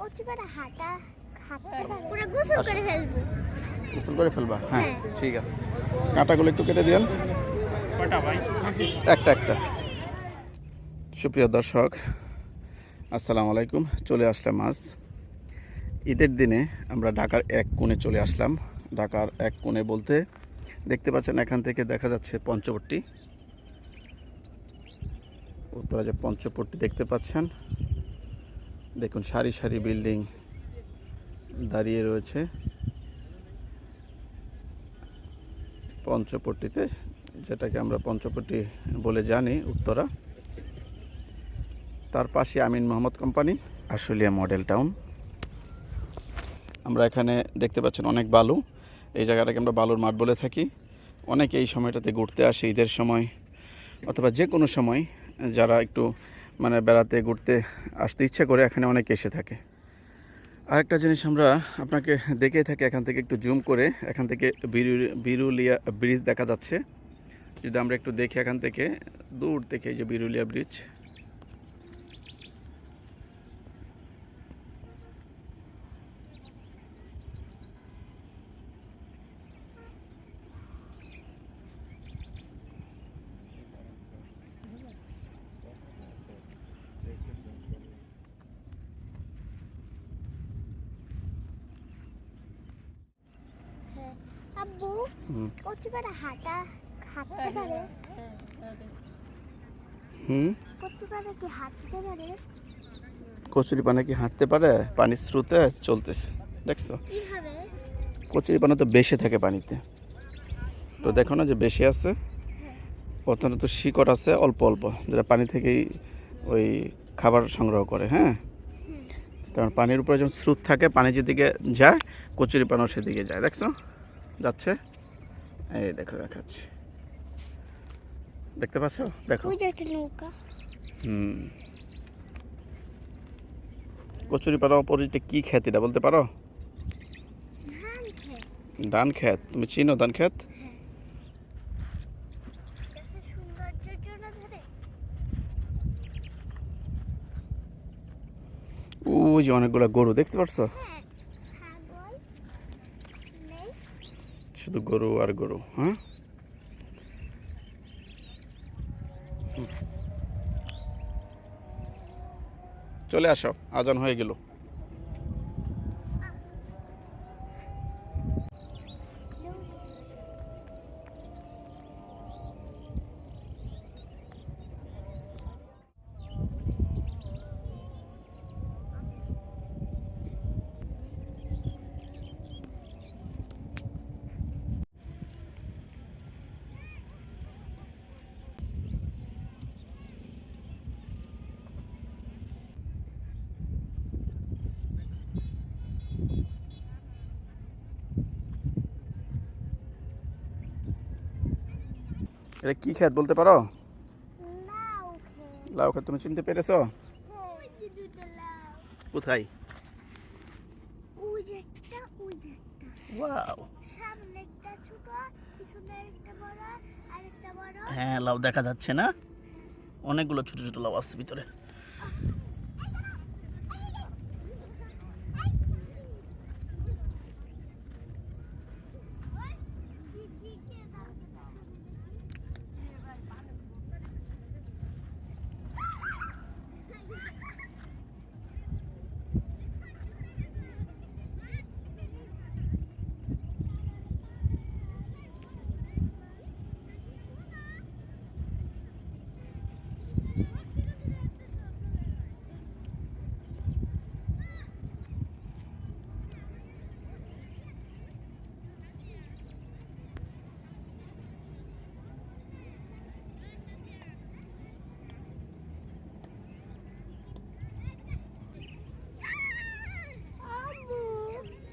কচি হাঁটা পুরো গোসল করে ফেলব। গোসল করে ফেলবা? হ্যাঁ হ্যাঁ। ঠিক আছে। কাঁটাগুলো একটু কেটে দিন একটা একটা। সুপ্রিয় দর্শক আসসালামু আলাইকুম। চলে আসলাম আজ। ঈদের দিনে আমরা ঢাকার এক কোণে চলে আসলাম। ঢাকার এক কোণে বলতে দেখতে পাচ্ছেন এখান থেকে দেখা যাচ্ছে পঞ্চবট্টি। উত্তরা যে পঞ্চবট্টি দেখতে পাচ্ছেন দেখুন, সারি সারি বিল্ডিং দাঁড়িয়ে রয়েছে। পঞ্চপট্টিতে, যেটাকে আমরা পঞ্চপট্টি বলে জানি, উত্তরা। তার পাশে Amin Mohammad company, Ashulia model town. আমরা এখানে দেখতে পাচ্ছেন অনেক বালু। এই জায়গাটাকে আমরা বালুর মাঠ বলে থাকি। অনেকে এই সময়টাতে ঘুরতে আসে ঈদের সময়, অথবা যে কোনো সময়, যারা একটু মানে বেড়াতে, ঘুরতে আসতে ইচ্ছা করে এখানে অনেক এসে থাকে। আরেকটা জিনিস আমরা আপনাকে দেখে থাকি, এখান থেকে একটু জুম করে, এখান থেকে বিরু- বিরুলিয়া ব্রিজ দেখা যাচ্ছে। যদি আমরা একটু দেখি এখান থেকে, দূর থেকে যে বিরুলিয়া ব্রিজ হ্যাঁ হুম। হাঁটা হাঁটতে পারে। হুম? কচি কি হাঁটতে পারে? কচুরি পানা কি হাঁটতে পারে? পানির স্রোতে চলতেছে। দেখছ? কচুরি পানা তো বেশি থাকে পানিতে। তো দেখো না যে বেশি আছে। ওখানে তো শিকড় আছে অল্প অল্প। যেটা পানি থেকেই ওই খাবার সংগ্রহ করে হ্যাঁ? কারণ পানির উপরে যখন স্রোত থাকে পানি যেদিকে যায় কচুরি পানাও সেদিকে যায়। দেখছ? যাচ্ছে? এই দেখো দেখাচ্ছি। দেখতে পাচ্ছো? দেখো। নৌকা। হুম। কচুরি পানা অপোজিটে কি খেত এটা বলতে পারো? ধান খেত। তুমি চিনো ধান ধরে। ওই যে অনেকগুলো গরু দেখতে পারছ? শুধু গরু আর গরু। হ্যাঁ চলে আসো আজান হয়ে গেল। এটা কি খেত বলতে পারো? লাউ খেত তুমি চিনতে পেরেছ? কোথায়? হ্যাঁ লাউ দেখা যাচ্ছে না? অনেকগুলো ছোট ছোট লাউ আছে ভিতরে।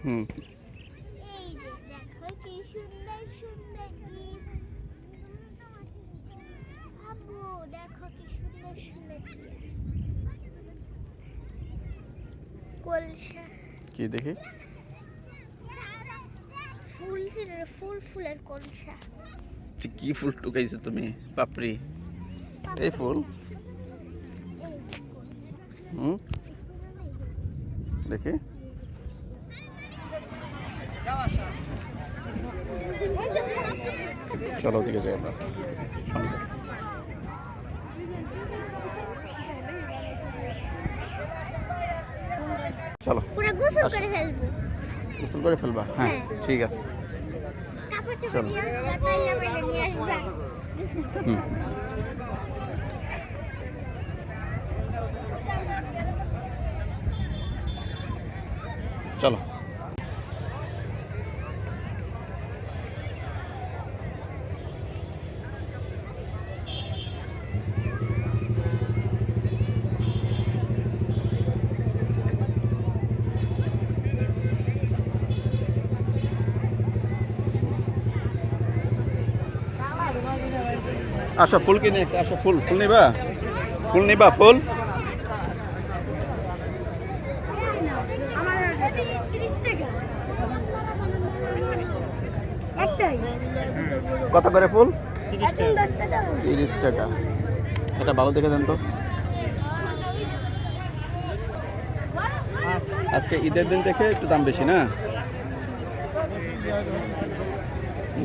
হুম। দেখো কি সুন্দর সুন্দর ডিম দেখো? সুন্দর সুন্দর কলসা কি দেখি ফুল ফুল ফুলের কলসা কি ফুল। টুকাইছো তুমি পাপড়ি এই ফুল। হুম। দেখি। চলো ওদিকে যাই আমরা। চলো। গোসল করে ফেলব। ফেলবা? হ্যাঁ ঠিক আছে। চলো। হুম। চলো। আসো, ফুল কিনে আসো, ফুল ফুল নিবা? ফুল নিবা, ফুল? আমার 30 টাকা একটাই কত করে ফুল? এখন 10 টাকা তিরিশ টাকা। এটা ভালো দেখে দেন তো। আজকে ঈদের দিন দেখে একটু দাম বেশি না?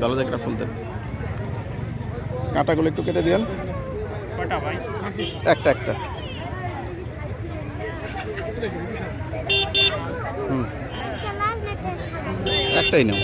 ভালো দেখে ফুল দেন। কাঁটাগুলো একটু কেটে দেন একটা একটা। হুম। একটাই নাও।